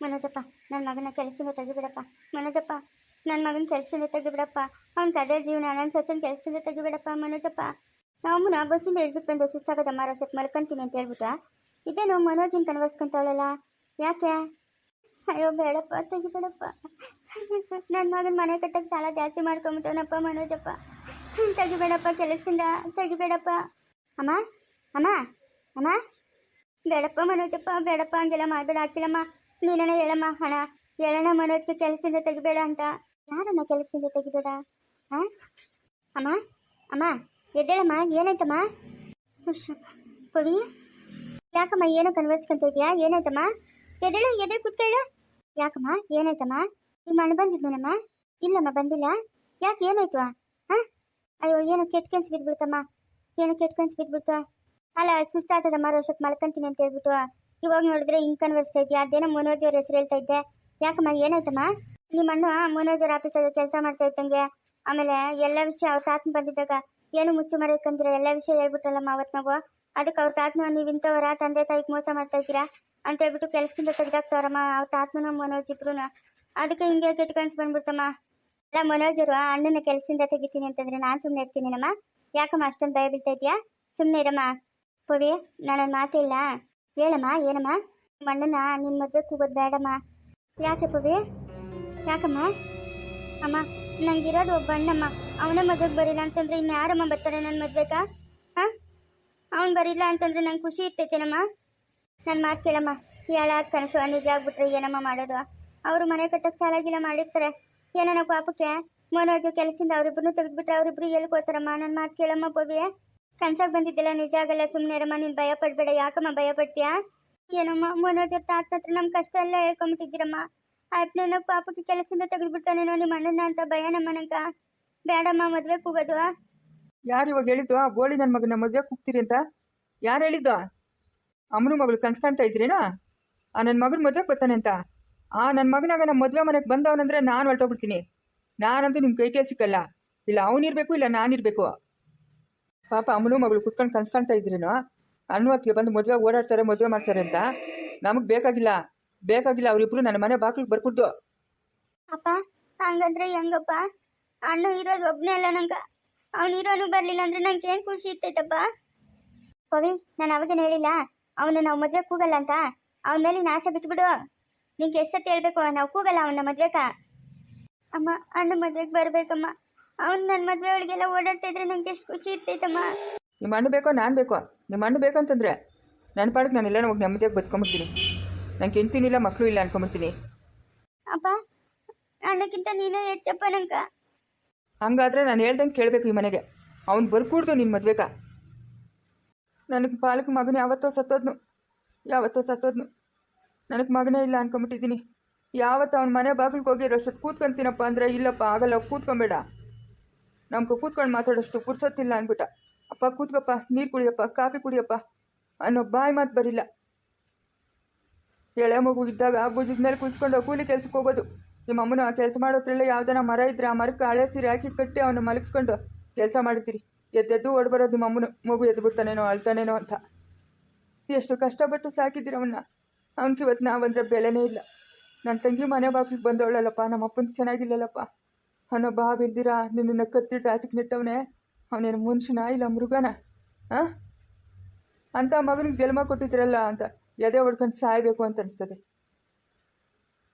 ಮನೋಜಪ್ಪ ನನ್ನ ಮಗನ ಕೆಲಸದಿಂದ ತೆಗಿಬಿಡಪ್ಪ ಮನೋಜಪ್ಪ ನನ್ನ ಮಗನ ಕೆಲಸದಿಂದ ತೆಗಿಬಿಡಪ್ಪ ಅವ್ನ ಅದೇ ಜೀವನ ನನ್ನ ಸೊಸೆನ ಕೆಲಸದಿಂದ ತೆಗಿಬಿಡಪ್ಪ ಮನೋಜಪ್ಪ. ನಾವು ಬಸ್ಸಿಂದ ಹಿಡ್ಬಿಟ್ಟು ಬಂದು ಸುಸ್ತಾಗದ ಮಾರೋಷಕ್ಕೆ ಮಲ್ಕೊಂತೀನಿ ಅಂತ ಹೇಳ್ಬಿಟ್ಟು ಇದೇನು ಮನೋಜಿನ ಕನ್ವರ್ಸ್ಕೊಂತವಳಲ್ಲ ಯಾಕೆ? ಅಯ್ಯೋ, ಬೇಡಪ್ಪ, ತೆಗಿಬೇಡಪ್ಪ. ನನ್ನ ಮಗನ ಮನೆ ಕಟ್ಟಕ್ಕೆ ಸಾಲ ಜಾಸ್ತಿ ಮಾಡ್ಕೊಂಬಿಟ್ಟವನಪ್ಪ ಮನೋಜಪ್ಪ. ತೆಗಿಬೇಡಪ್ಪ, ಕೆಲಸದಿಂದ ತೆಗಿಬೇಡಪ್ಪ. ಅಮ್ಮ ಅಮ್ಮ ಅಮ್ಮ. ಬೇಡಪ್ಪ ಮನೋಜಪ್ಪ, ಬೇಡಪ್ಪ, ಹಂಗೆಲ್ಲ ಮಾಡಬೇಡ, ಆಗ್ತಿಲ್ಲಮ್ಮ. ನೀನನ ಹೇಳಮ್ಮ ಹಣ ಹೇಳೋಣ ಮನೋಜ್ಗೆ ಕೆಲಸದಿಂದ ತೆಗಿಬೇಡ ಅಂತ. ಯಾರನ್ನ ಕೆಲಸದಿಂದ ತೆಗಿಬೇಡ? ಅಮ್ಮ ಅಮ್ಮ, ಎದ್ದೇಳಮ್ಮ, ಏನಾಯ್ತಮ್ಮ? ಕೊಡಿ ಯಾಕಮ್ಮ ಏನೋ ಕನ್ವರ್ಸ್ಕೊಂತ ಇದೆಯಾ ಏನಾಯ್ತಮ್ಮ? ಎದಳು ಎದ್ದೇಳು, ಕೂತ್ಕೊಳ್ಳು. ಯಾಕಮ್ಮ? ಏನಾಯ್ತಮ್ಮ? ನಿಮ್ಮ ಅಣ್ಣ ಬಂದಿದ್ದೇನಮ್ಮ ಇಲ್ಲಮ್ಮ, ಬಂದಿಲ್ಲ. ಯಾಕೆ ಏನಾಯ್ತು? ಹಾ ಅಯ್ಯೋ, ಏನೋ ಕೆಟ್ಟ ಕನ್ಸು ಬಿದ್ಬಿಡ್ತಮ್ಮ. ಏನೋ ಕೆಟ್ಟ ಕನ್ಸು ಬಿದ್ಬಿಡ್ತು. ಅಲ್ಲ ಸುಸ್ತಾಗ್ತದಮ್ಮ ರೋಷಕ್ಕೆ ಮಲ್ಕೊಂತೀನಿ ಅಂತ ಹೇಳ್ಬಿಟ್ಟು. ಇವಾಗ ನೋಡಿದ್ರೆ ಹಿಂಗ್ ಕನ್ವರ್ಸ್ತಾ ಇದೆಯಾ? ಅದೇನೋ ಮನೋಜ್ ಅವ್ರ ಹೆಸರು ಹೇಳ್ತಾ ಇದ್ದೆ. ಯಾಕಮ್ಮ, ಏನಾಯ್ತಮ್ಮ? ನಿಮ್ಮ ಅಣ್ಣ ಮನೋಜ್ ಅವ್ರ ಆಫೀಸಲ್ಲಿ ಕೆಲಸ ಮಾಡ್ತಾ ಇದ್ದಂಗೆ. ಆಮೇಲೆ ಎಲ್ಲ ವಿಷಯ ಅವ್ರ ತಾತನ ಬಂದಿದ್ದಾಗ ಏನು ಮುಚ್ಚು ಮರೆಯಕ್ಕಂತೀರ ಎಲ್ಲ ವಿಷಯ ಹೇಳ್ಬಿಟ್ರಲ್ಲಮ್ಮ ಅವತ್ತು ನಾವು? ಅದಕ್ಕೆ ಅವ್ರ ತಾತನ, ನೀವು ಇಂಥವರ? ತಂದೆ ತಾಯಿಗೆ ಮೋಸ ಮಾಡ್ತಾ ಇದ್ದೀರಾ? ಅಂತ ಹೇಳ್ಬಿಟ್ಟು ಕೆಲಸದಿಂದ ತೆಗ್ದಾಕ್ತವ್ರಮ್ಮ ಅವ್ರ ತಾತನ ಮನೋಜ್ ಇಬ್ರು ಅದಕ್ಕೆ ಹಿಂಗೆ ಕೆಟ್ಟ ಬಂದ್ಬಿಡ್ತಮ್ಮ. ಎಲ್ಲ ಮನೋಜ್ ಅವರು ಅಣ್ಣನ ಕೆಲಸದಿಂದ ತೆಗಿತೀನಿ ಅಂತಂದ್ರೆ ನಾನು ಸುಮ್ಮನೆ ಇರ್ತೀನೇನಮ್ಮ? ಯಾಕಮ್ಮ ಅಷ್ಟೊಂದು ಭಯ ಬೀಳ್ತಾ ಇದೆಯಾ? ಸುಮ್ಮನೆ ಇರಮ್ಮ. ಪುಡಿ ನಾನು ಮಾತಿಲ್ಲ ಹೇಳಮ್ಮ, ಏನಮ್ಮ? ನಿಮ್ಮ ಅಣ್ಣನ ನಿನ್ನ ಮದುವೆ ಕೂಗೋದು ಬೇಡಮ್ಮ. ಯಾಕೆ ಪವಿ ಯಾಕಮ್ಮ? ಅಮ್ಮ, ನಂಗಿರೋದು ಒಬ್ಬ ಅಣ್ಣಮ್ಮ. ಅವನ ಮದುವೆಗೆ ಬರಿಲ್ಲ ಅಂತಂದ್ರೆ ಇನ್ಯಾರಮ್ಮ ಬರ್ತಾರೆ ನನ್ನ ಮದ್ವೆಗ? ಹಾಂ? ಅವ್ನು ಬರಿಲ್ಲ ಅಂತಂದ್ರೆ ನಂಗೆ ಖುಷಿ ಇರ್ತೈತೇನಮ್ಮ? ನನ್ನ ಮಾತು ಕೇಳಮ್ಮ. ಹೇಳಾದ ಕನಸು ನಿಜ ಆಗ್ಬಿಟ್ರೆ ಏನಮ್ಮ ಮಾಡೋದು? ಅವರು ಮನೆ ಕಟ್ಟಕ್ಕೆ ಸಾಲಾಗಿಲ್ಲ ಮಾಡಿರ್ತಾರೆ. ಏನೋ ಪಾಪಕ್ಕೆ ಮನೋಜು ಕೆಲಸದಿಂದ ಅವರಿಬ್ಬರನ್ನು ತೆಗೆದ್ಬಿಟ್ರೆ ಅವರಿಬ್ರು ಎಲ್ಲಿ ಕೋತಾರಮ್ಮ ನನ್ನ ಮಾತು ಕೇಳಮ್ಮ ಪವಿ ಕನ್ಸಾಗ ಬಂದಿದ್ದಿಲ್ಲ ನಿಜ ಆಗಲ್ಲ ಸುಮ್ಮನೆ ರಮ್ಮ ನೀನ್ ಭಯ ಪಡ್ಬೇಡ ಯಾಕಮ್ಮ ಭಯ ಪಡ್ತೀಯಾ ಏನಮ್ಮ ಮನೋಜ್ ತಾತ ಹತ್ರ ನಮ್ಮ ಕಷ್ಟ ಎಲ್ಲ ಹೇಳ್ಕೊಂಬಿಟ್ಟಿದ್ದೀರಮ್ಮ. ಅಪ್ಪನೇನೋ ಪಾಪಕ್ಕೆ ಕೆಲಸದಿಂದ ತೆಗೆದ್ಬಿಡ್ತಾನೇನೋ ನಿಮ್ಮ ಅಣ್ಣನ ಅಂತ ಭಯ ನಮ್ಮ ಬೇಡಮ್ಮ, ಮದ್ವೆ ಕೂಗೋದು. ಯಾರು ಇವಾಗ ಹೇಳಿದ್ದು? ಆ ಗೋಳಿ ನನ್ನ ಮಗನ ಮದುವೆ ಕೂಗ್ತೀರಿ ಅಂತ? ಯಾರು ಹೇಳಿದ್ವ ಅಮ್ಮನ ಮಗಳು ಕನ್ಸ್ ಕಾಣ್ತಾ ಇದ್ರೇನೋ? ಆ ನನ್ನ ಮಗನ ಮದುವೆ ಬರ್ತಾನೆ ಅಂತ? ಆ ನನ್ನ ಮಗನಾಗ ನಮ್ಮ ಮದುವೆ ಮನೆಗೆ ಬಂದವನಂದ್ರೆ ನಾನು ಹೊರಟೋಗ್ಬಿಡ್ತೀನಿ. ನಾನಂತೂ ನಿಮ್ಮ ಕೈ ಕೈ ಸಿಕ್ಕಲ್ಲ. ಇಲ್ಲ ಅವನಿರ್ಬೇಕು ಇಲ್ಲ ನಾನಿರ್ಬೇಕು ಪಾಪ ಅಮ್ಮನೂ ಮಗಳು ಕುತ್ಕೊಂಡು ಕನ್ಸ್ಕೊಳ್ತಾ ಇದ್ರೇನು? ಅನ್ವತ್ತಿಗೆ ಬಂದು ಮದುವೆ ಓಡಾಡ್ತಾರೆ, ಮದುವೆ ಮಾಡ್ತಾರೆ ಅಂತ. ನಮಗೆ ಬೇಕಾಗಿಲ್ಲ. ಬೇಕಾಗಿಲ್ಲ. ಅವರಿಬ್ರು ನನ್ನ ಮನೆ ಬಾಗಿಲಿಗೆ ಬರ್ಕೊಡ್ದು. ಅಪ್ಪ, ಹಂಗಂದ್ರೆ ಹೆಂಗಪ್ಪ? ಅಣ್ಣ ಇರೋದು ಒಬ್ಬನೇ ಅಲ್ಲ ನಂಗೆ. ಅವ್ನು ಇರೋನು ಬರ್ಲಿಲ್ಲ ಅಂದ್ರೆ ನಂಗೆ ಏನ್ ಖುಷಿ ಇರ್ತೈತಪ್ಪ? ಪವಿ, ನಾನು ಅವಾಗೇನು ಹೇಳಿಲ್ಲ? ಅವನು ನಾವು ಮದ್ವೆ ಕೂಗಲ್ಲ ಅಂತ? ಅವನ ಮೇಲೆ ನಾಚ ಬಿಟ್ಬಿಡು. ನಿಂಗೆ ಎಷ್ಟು ಹೇಳ್ಬೇಕು? ನಾವು ಕೂಗಲ್ಲ ಅವನ ಮದ್ವೆಕ. ಅಮ್ಮ, ಅಣ್ಣ ಮದ್ವೆಗ್ ಬರ್ಬೇಕಮ್ಮ. ಅವ್ನು ನನ್ನ ಮದುವೆ ಒಳಗೆಲ್ಲ ಓಡಾಡ್ತಾ ಇದ್ರೆ ನಂಗೆ ಎಷ್ಟು ಖುಷಿ ಇರ್ತೈತಮ್ಮ. ನಿಮ್ಮ ಅಣ್ಣ ಬೇಕೋ ನಾನು ಬೇಕೋ? ನಿಮ್ಮ ಅಣ್ಣ ಬೇಕು ಅಂತಂದರೆ ನನ್ನ ಪಾಡಕ್ಕೆ ನಾನು ಎಲ್ಲನೂ ಹೋಗಿ ನೆಮ್ಮದಿಯಾಗಿ ಬದುಕೊಂಬಿಡ್ತೀನಿ ನಂಗೆ ಹೆಂಡ್ತಿನಿಲ್ಲ ಮಕ್ಕಳು ಇಲ್ಲ ಅನ್ಕೊಂಬಿಡ್ತೀನಿ ಅಪ್ಪ ಅಣ್ಣಕ್ಕಿಂತ ನೀನೇ ಹೆಚ್ಚಪ್ಪ ನಂಗ. ಹಂಗಾದ್ರೆ ನಾನು ಹೇಳ್ದಂಗೆ ಕೇಳಬೇಕು ಈ ಮನೆಗೆ. ಅವ್ನು ಬರ್ಕೂಡ್ದು ನಿನ್ನ ಮದ್ವೆಕ ನನಗೆ ಪಾಲಕ ಮಗನ ಯಾವತ್ತೋ ಸತ್ತೋದ್ನು. ಯಾವತ್ತೋ ಸತ್ತೋದ್ನು. ನನಗೆ ಮಗನೇ ಇಲ್ಲ ಅನ್ಕೊಂಬಿಟ್ಟಿದ್ದೀನಿ ಯಾವತ್ತು ಅವ್ನ ಮನೆ ಬಾಗಿಲಿಗೆ ಹೋಗಿರೋ ಅಷ್ಟು ಕೂತ್ಕೊಂತೀನಪ್ಪ ಅಂದರೆ ಇಲ್ಲಪ್ಪ ಆಗಲ್ಲ ಕೂತ್ಕೊಂಬೇಡ. ನಮ್ಗೆ ಕೂತ್ಕೊಂಡು ಮಾತಾಡೋಷ್ಟು ಪುರ್ಸೊತ್ತಿಲ್ಲ ಅಂದ್ಬಿಟ್ಟ ಅಪ್ಪ ಕೂತ್ಕಪ್ಪ ನೀರು ಕುಡಿಯಪ್ಪ, ಕಾಫಿ ಕುಡಿಯಪ್ಪ ಅನ್ನೋ ಬಾಯಿ ಮಾತು ಬರಿಲ್ಲ. ಎಳೆ ಮಗು ಇದ್ದಾಗ ಬುಜದ ಮೇಲೆ ಕುಳಿಸ್ಕೊಂಡು ಕೂಲಿ ಕೆಲ್ಸಕ್ಕೆ ಹೋಗೋದು. ನಿಮ್ಮ ಅಮ್ಮನ ಕೆಲಸ ಮಾಡೋದ್ರಲ್ಲೇ ಯಾವ್ದಾನ ಮರ ಇದ್ರೆ ಆ ಮರಕ್ಕೆ ಹಳೆ ಸೀರೆ ಹಾಕಿ ಕಟ್ಟಿ ಅವನು ಮಲಗಿಸ್ಕೊಂಡು ಕೆಲಸ ಮಾಡ್ತೀರಿ. ಎದ್ದೆದ್ದು ಓಡ್ಬರೋದು ನಿಮ್ಮ ಅಮ್ಮನ. ಮಗು ಎದ್ದು ಬಿಡ್ತಾನೇನೋ, ಅಳ್ತಾನೇನೋ ಅಂತ. ಎಷ್ಟು ಕಷ್ಟಪಟ್ಟು ಸಾಕಿದ್ದೀರ ಅವನ್ನ ಅವ್ನಿಗೆ ಇವತ್ತು ನಾವಂದ್ರೆ ಬೆಲೆನೇ ಇಲ್ಲ. ನನ್ನ ತಂಗಿ ಮನೆ ಬಾಗಿಲಿಗೆ ಬಂದವಳಲ್ಲಪ್ಪ ನಮ್ಮ ಅಪ್ಪನ ಚೆನ್ನಾಗಿಲ್ಲಲ್ಲಪ್ಪ. ಅವನ ಬಾ ಬಿಲ್ದಿರ ನಿನ್ನನ್ನು ಕತ್ತಿಟ್ಟು ಆಚೆಗೆ ನೆಟ್ಟವನೇ? ಅವನೇನು ಮನುಷ್ಯನ ಇಲ್ಲ ಮೃಗನ? ಅಂತ ಮಗನಿಗೆ ಜನ್ಮ ಕೊಟ್ಟಿದ್ರಲ್ಲ ಅಂತ ಎದೆ ಹೊಡ್ಕೊಂಡು ಸಾಯಬೇಕು ಅಂತ ಅನಿಸ್ತದೆ.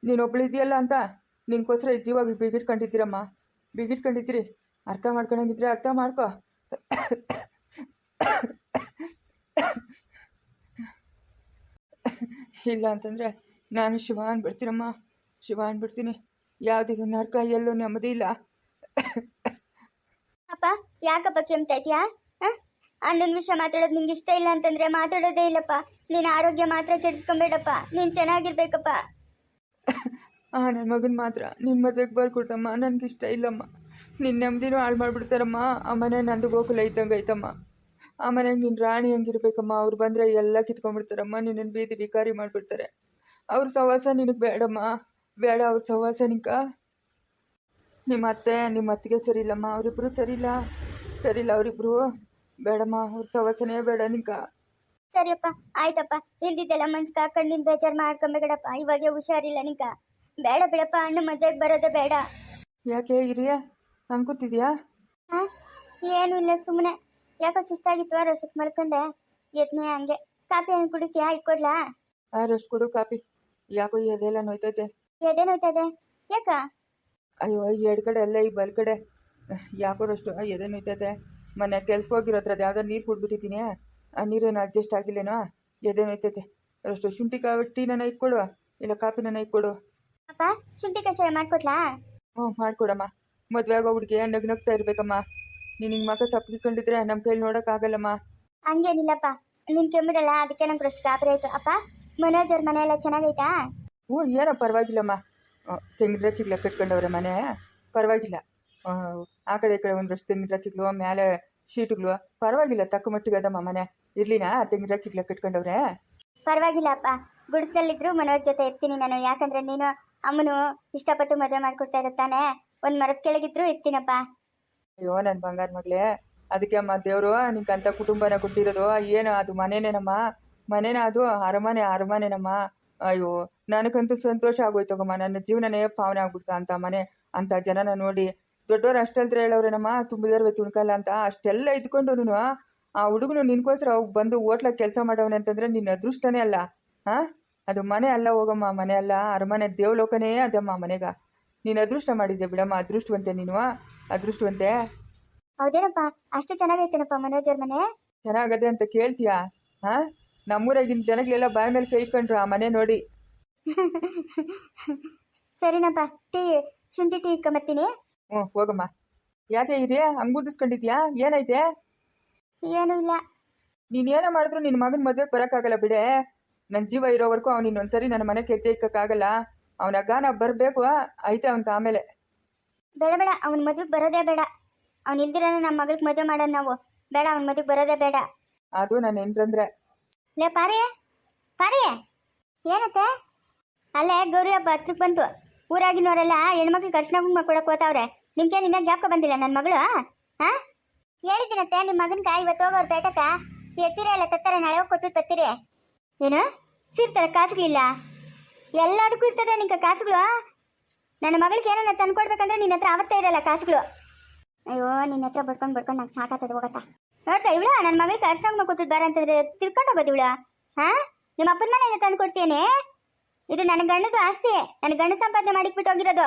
ನೀನೊಬ್ಳು ಇದೆಯಲ್ಲ ಅಂತ ನಿನ್ಗೋಸ್ಕರ ಈ ಬಿಗಿಟ್ಕೊಂಡಿದ್ದೀರಮ್ಮ. ಬಿಗಿಟ್ಕೊಂಡಿದ್ದೀರಿ. ಅರ್ಥ ಮಾಡ್ಕೊಂಡಂಗಿದ್ರೆ ಅರ್ಥ ಮಾಡ್ಕೋ. ಇಲ್ಲ ಅಂತಂದರೆ ನಾನು ಶಿವ ಅಂದ್ಬಿಡ್ತೀನಮ್ಮ ಶಿವ ಅಂದ್ಬಿಡ್ತೀನಿ ಯಾವುದಿದು ನರ್ಕ ಎಲ್ಲೂ ನೆಮ್ಮದಿ ಇಲ್ಲ. ಅಪ್ಪ ಯಾಕಪ್ಪ ಕೆಮ್ತಾ ಇದೆಯಾ? ಅಣ್ಣನ ವಿಷಯ ಮಾತಾಡೋದು ನಿಂಗೆ ಇಷ್ಟ ಇಲ್ಲ ಅಂತಂದ್ರೆ ಮಾತಾಡೋದೇ ಇಲ್ಲಪ್ಪ. ನಿನ್ನ ಆರೋಗ್ಯ ಮಾತ್ರ ಕೆಡಿಸ್ಕೊಂಬೇಡಪ್ಪ. ನೀನು ಚೆನ್ನಾಗಿರ್ಬೇಕಪ್ಪ. ಆ ನನ್ನ ಮಗನ ಮಾತ್ರ. ನಿನ್ನ ಮದುವೆಗೆ ಬರ್ಕೊಡ್ತಮ್ಮ. ಇಷ್ಟ ಇಲ್ಲಮ್ಮ. ನಿನ್ನ ನೆಮ್ಮದಿನೂ ಹಾಳು ಮಾಡಿಬಿಡ್ತಾರಮ್ಮ. ಆ ಮನೆ ನಂದು ಗೋಕುಲ ಇದ್ದಂಗೆ ಐತಮ್ಮ. ಆ ಮನೆಗೆ ನಿನ್ನ ರಾಣಿ ಹಂಗಿರ್ಬೇಕಮ್ಮ. ಅವ್ರು ಬಂದರೆ ಎಲ್ಲ ಕಿತ್ಕೊಂಡ್ಬಿಡ್ತಾರಮ್ಮ. ನಿನ್ನನ್ನು ಬೀದಿ ಬಿಕಾರಿ ಮಾಡಿಬಿಡ್ತಾರೆ. ಅವ್ರ ಸವಾಸ ನಿನಗೆ ಬೇಡಮ್ಮ. ಬೇಡ ಅವ್ರ ಸಹವಾಸನಿಕ. ನಿಮ್ಮ ಅತ್ತೆ ನಿಮ್ಮ ಅತ್ತಿಗೆ ಸರಿ ಇಲ್ಲಮ್ಮ ಅವರಿಬ್ಬರು ಸರಿ ಇಲ್ಲ ಸರಿ ಇಲ್ಲ ಅವರಿಬ್ಬರು ಬೇಡಮ್ಮ ಅವ್ರ ಸಹವಾಸನೇ ಬೇಡ ನಿಂಕ ಸರಿಯಪ್ಪ ಆಯ್ತಪ್ಪ. ಇಲ್ದಿದ್ದೆಲ್ಲ ಮನ್ಸ್ ಕಣ್ಣಿನ ಬೇಜಾರು ಮಾಡ್ಕೊಂಬೇಡಪ್ಪ. ಇವಾಗ ಹುಷಾರಿಲ್ಲ ನಿಂಕ ಬೇಡ ಬಿಡಪ್ಪ ಅಣ್ಣ ಮದ್ವೆಗೆ ಬರೋದೇ ಬೇಡ. ಯಾಕೆ ಹಿರಿಯ? ಅನ್ಕೋತಿದ್ಯಾ ಹಾ? ಏನು ಇಲ್ಲ ಸುಮ್ಮನೆ ಯಾಕೋ ಸುಸ್ತಾಗಿತ್ತು ರೋಷಕ್ ಮಲ್ಕೊಂಡೆ. ಎದ್ನೆ ಹಂಗೆ. ಕಾಫಿ ಏನು ಕುಡಿತೀಯಾ ಇಕ್ಕೊಡ್ಲಾ? ರೋಷ್ ಕೊಡು ಕಾಪಿ ಯಾಕೋ ಎದೆಲ್ಲ ನೋಯ್ತೈತೆ. ಎದೇನೋಯ್ತದೆ? ಯಾಕ? ಅಯ್ಯೋ ಎಡ್ ಕಡೆ ಅಲ್ಲೇ ಈ ಬಲ್ ಕಡೆ. ಯಾಕೋ ಅಷ್ಟು ಎದೆ ನೋಯ್ತದೆ. ಮೊನ್ನೆ ಕೆಲ್ಸಕ್ಕೆ ಹೋಗಿರೋದ್ರದ್ದು ಯಾವುದೋ ನೀರು ಕುಡ್ಬಿಟ್ಟಿದ್ದೀನಿ. ಆ ನೀರೇನು ಅಡ್ಜಸ್ಟ್ ಆಗಿಲ್ಲೇನೋ? ಎದೆ ನೋಯ್ತೈತೆ ಅಷ್ಟು ಶುಂಠಿ ಕಾಫಿ ಟೀನ ಇಕ್ಕೊಡು ಇಲ್ಲ ಕಾಫಿನ ಇಕ್ಕೊಡು ಅಪ್ಪ ಶುಂಠಿ ಕಷಾಯ ಮಾಡ್ಕೊಟ್ಲಾ? ಓ ಮಾಡ್ಕೊಡಮ್ಮ. ಮದುವೆ ಆಗೋ ಹುಡುಗಿ ನಗ್ ನಗ್ತಾ ಇರ್ಬೇಕಮ್ಮ. ನೀನು ಹಿಂಗೆ ಮಗ ಸಪ್ಲಿಕೊಂಡಿದ್ರೆ ನಮ್ಮ ಕೈಲಿ ನೋಡೋಕ್ಕಾಗಲ್ಲಮ್ಮ ಹಂಗೇನಿಲ್ಲಪ್ಪ. ನಿನ್ ಕೆಮ್ಮದಲ್ಲ ಅದಕ್ಕೆ ನಂಗೆ ಅಷ್ಟು ಗಾಬರಿ ಆಯ್ತು. ಅಪ್ಪ ಮನೋಜ್ ಅವ್ರ ಮನೆ ಎಲ್ಲ ಚೆನ್ನಾಗೈತಾ? ಹ್ಞೂ ಏನೋ ಪರವಾಗಿಲ್ಲಮ್ಮ. ತೆಂಗಿನ ರಕ್ಕಿಗ್ಲ ಕಟ್ಕೊಂಡವ್ರೆ ಮನೆ. ಪರವಾಗಿಲ್ಲ. ಆ, ಕಡೆ ಈ ಕಡೆ ಒಂದಷ್ಟು ತೆಂಗಿನ ರಕ್ಕಿಗ್ಲು ಮೇಲೆ ಶೀಟ್ಗಳು. ಪರವಾಗಿಲ್ಲ ತಕ್ಕ ಮಟ್ಟಿಗೆ ಅದಮ್ಮ ಮನೆ. ಇರ್ಲಿನಾ ತೆಂಗಿನ ರಕ್ಕಿಗ್ಲ ಕಟ್ಕೊಂಡವ್ರೆ? ಪರವಾಗಿಲ್ಲ ಅಪ್ಪ ಗುಡಿಸ್ದಲ್ಲಿದ್ರು ಮನೋಜ್ ಜೊತೆ ಇರ್ತೀನಿ ನಾನು. ಯಾಕಂದ್ರೆ ನೀನು ಅಮ್ಮನು ಇಷ್ಟಪಟ್ಟು ಮದುವೆ ಮಾಡ್ಕೊಡ್ತಾ ಇರುತ್ತಾನೆ ಒಂದ್ ಮರದ ಕೆಳಗಿದ್ರು ಇರ್ತೀನಪ್ಪ. ಅಯ್ಯೋ ನನ್ ಬಂಗಾರ ಮಗಳೇ. ಅದಕ್ಕೆ ಅಮ್ಮ ದೇವರು ನಿಂಗಂತ ಕುಟುಂಬನ ಕೊಟ್ಟಿರೋದು. ಏನು ಅದು ಮನೆನೇನಮ್ಮ? ಮನೇನ ಅದು ಅರಮನೆ ಅರಮನೆನಮ್ಮ. ಅಯ್ಯೋ ನನಗಂತೂ ಸಂತೋಷ ಆಗೋಯ್ತಗಮ್ಮ ನನ್ನ ಜೀವನನೇ ಪಾವನೆ ಆಗ್ಬಿಡ್ತಾ ಅಂತ ಮನೆ ಅಂತ ಜನನ ನೋಡಿ. ದೊಡ್ಡವ್ರು ಅಷ್ಟಲ್ದ್ರೆ ಹೇಳವ್ರೇನಮ್ಮ ತುಂಬಿದರ್ವೆ ತುಣ್ಕಲ್ಲ ಅಂತ? ಅಷ್ಟೆಲ್ಲ ಇದ್ಕೊಂಡು ಆ ಹುಡುಗನು ನಿನ್ಕೋಸ್ಕರ ಹೋಗಿ ಬಂದು ಹೋಟ್ಲಾಗ ಕೆಲಸ ಮಾಡವನೆ ಅಂತಂದ್ರೆ ನಿನ್ನ ಅದೃಷ್ಟನೇ ಅಲ್ಲ. ಹಾ ಅದು ಮನೆ ಅಲ್ಲ ಹೋಗಮ್ಮ ಮನೆ ಅಲ್ಲ. ಅರಮನೆ ದೇವಲೋಕನೇ ಅದಮ್ಮ ಮನೆಗ. ನೀನ್ ಅದೃಷ್ಟ ಮಾಡಿದ್ದೆ ಬಿಡಮ್ಮ ಅದೃಷ್ಟವಂತೆ ನೀನು ಅದೃಷ್ಟವಂತೆ. ಹೌದೇನಪ್ಪ ಅಷ್ಟು ಚೆನ್ನಾಗೈತೇನಪ್ಪ ಮನೋಜರ್ ಮನೆ? ಚೆನ್ನಾಗದೆ ಅಂತ ಕೇಳ್ತೀಯಾ? ಹಾ ನಮ್ಮೂರಾಗಿನ ಜನಗಳೆಲ್ಲ ಬಾಯ್ ಮೇಲೆ ಕೈ ಕಂಡ್ರು ಆ ಮನೆ ನೋಡಿ. ಸರಿನಪ್ಪ ಟೀ ಶುಂಠಿ ಟೀ ಇಟ್ಕೊಂಬರ್ತೀನಿ. ಹ್ಞೂ ಹೋಗಮ್ಮ. ಯಾಕೆ ಇದೆಯಾ ಹಂಗುದಿಸ್ಕೊಂಡಿದ್ಯಾ ಏನೈತೆ? ಏನೂ ಇಲ್ಲ. ನೀನೇನೋ ಮಾಡಿದ್ರು ನಿನ್ನ ಮಗನ ಮದುವೆಗೆ ಬರೋಕ್ಕಾಗಲ್ಲ ಬಿಡೆ. ನನ್ನ ಜೀವ ಇರೋವರೆಗೂ ಅವ್ನು ಇನ್ನೊಂದ್ಸರಿ ನನ್ನ ಮನೆ ಹೆಜ್ಜೆ ಇಕ್ಕೋಕ್ಕಾಗಲ್ಲ ಅವನ ಗಾನ ಬರಬೇಕು ಐತೆ ಅವನ್ಗೆ ಆಮೇಲೆ ಬೇಡ ಬೇಡ ಅವ್ನ ಮದುವೆಗೆ ಬರೋದೇ ಬೇಡ. ಅವ್ನು ಇಲ್ದಿರ ನಮ್ಮ ಮಗಳಿಗೆ ಮದುವೆ ಮಾಡೋಣ ನಾವು. ಬೇಡ ಅವ್ನ ಮದುವೆಗೆ ಬರೋದೇ ಬೇಡ. ಅದು ನನ್ನ ಹೆಂಡ್ರಂದ್ರೆ. ಲೇ, ಪಾರಿ. ಪಾರಿ. ಏನತ್ತೆ? ಅಲ್ಲೇ ಗೌರಿ ಹಬ್ಬ ಹತ್ರ ಬಂತು. ಊರಾಗಿನವರೆಲ್ಲ ಹೆಣ್ಮಕ್ಳು ಕರ್ಶನ ಕುಂಕುಮ ಕೊಡಕ್ಕೆ ಹೋತಾವ್ರೆ. ನಿಮ್ಗೆ ನಿನ್ನ ಜ್ಞಾಪಕ ಬಂದಿಲ್ಲ ನನ್ನ ಮಗಳು? ಹಾ ಹೇಳಿದ್ದೀನತ್ತೆ ನಿಮ್ಮ ಮಗನ್ಕ ಇವತ್ತು ಹೋಗೋರು ಪೇಟಕ ಎತ್ತಿರ ಎಲ್ಲ ತತ್ತಾರೆ, ನಾಳೆ ಹೋಗಿ ಕೊಟ್ಬಿಟ್ಟು ಬರ್ತೀರಿ. ಏನು? ಸೀರ್ತಾರೆ ಕಾಸುಗಳಿಲ್ಲ ಎಲ್ಲದಕ್ಕೂ ಇರ್ತದೆ ನಿಂಗೆ ಕಾಸುಗಳು? ನನ್ನ ಮಗಳಿಗೆ ಏನನ್ನ ತಂದು ಕೊಡ್ಬೇಕಂದ್ರೆ ನಿನ್ನ ಹತ್ರ ಅವತ್ತೇ ಇರಲ್ಲ ಕಾಸುಗಳು. ಅಯ್ಯೋ, ನಿನ್ನ ಹತ್ರ ಬಡ್ಕೊಂಡು ಬಡ್ಕೊಂಡು ನಂಗೆ ಸಾಕಾಗ್ತದೆ ಹೋಗತ್ತಾ. ನೋಡ್ತಾ ಇವಳ? ನನ್ನ ಮಗಳಿಗೆ ಅರ್ಶನ ಕೊಟ್ಬಿಟ್ಟು ಬಾರ ಅಂತಂದ್ರೆ ತಿಳ್ಕೊಂಡು ಹೋಗೋದು ಇವಳ. ಹಾ? ನಿಮ್ಮ ಅಪ್ಪನ ಮನೆ ತಂದು ಕೊಡ್ತೀನಿ ಇದು ನನ್ನ ಗಂಡದು ಆಸ್ತಿ. ನನ್ನ ಗಂಡ ಸಂಪಾದನೆ ಮಾಡಿಕ್ಬಿಟ್ಟು ಹೋಗಿರೋದು.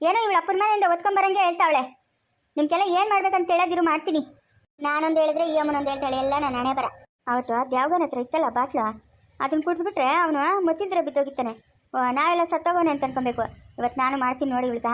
ಏನೋ ಇವಳು ಅಪ್ಪನ ಮನೆಯಿಂದ ಒತ್ಕೊಂಬರಂಗೆ ಹೇಳ್ತಾವಳೆ. ನಿಮ್ಗೆಲ್ಲ ಏನು ಮಾಡ್ಬೇಕಂತ ಹೇಳೋದಿರು ಮಾಡ್ತೀನಿ. ನಾನೊಂದು ಹೇಳಿದ್ರೆ ಈ ಅಮ್ಮನೊಂದು ಹೇಳ್ತಾಳೆ, ಎಲ್ಲ ನನ್ನ ಹಣೆ ಬರ. ಅವತ್ತು ದ್ಯಾವಗನ ಹತ್ರ ಇತ್ತಲ್ಲ ಬಾಟ್ಲು? ಅದನ್ನ ಕುಡಿದ್ಬಿಟ್ರೆ ಅವನು ಮತ್ತಿದ್ರೆ ಬಿದ್ದೋಗಿತ್ತಾನೆ. ನಾವೆಲ್ಲ ಸತ್ತೋಗೋನೆ ಅಂತ ಅನ್ಕೊಬೇಕು. ಇವತ್ತು ನಾನು ಮಾಡ್ತೀನಿ ನೋಡಿ ಇವಳ್ಗ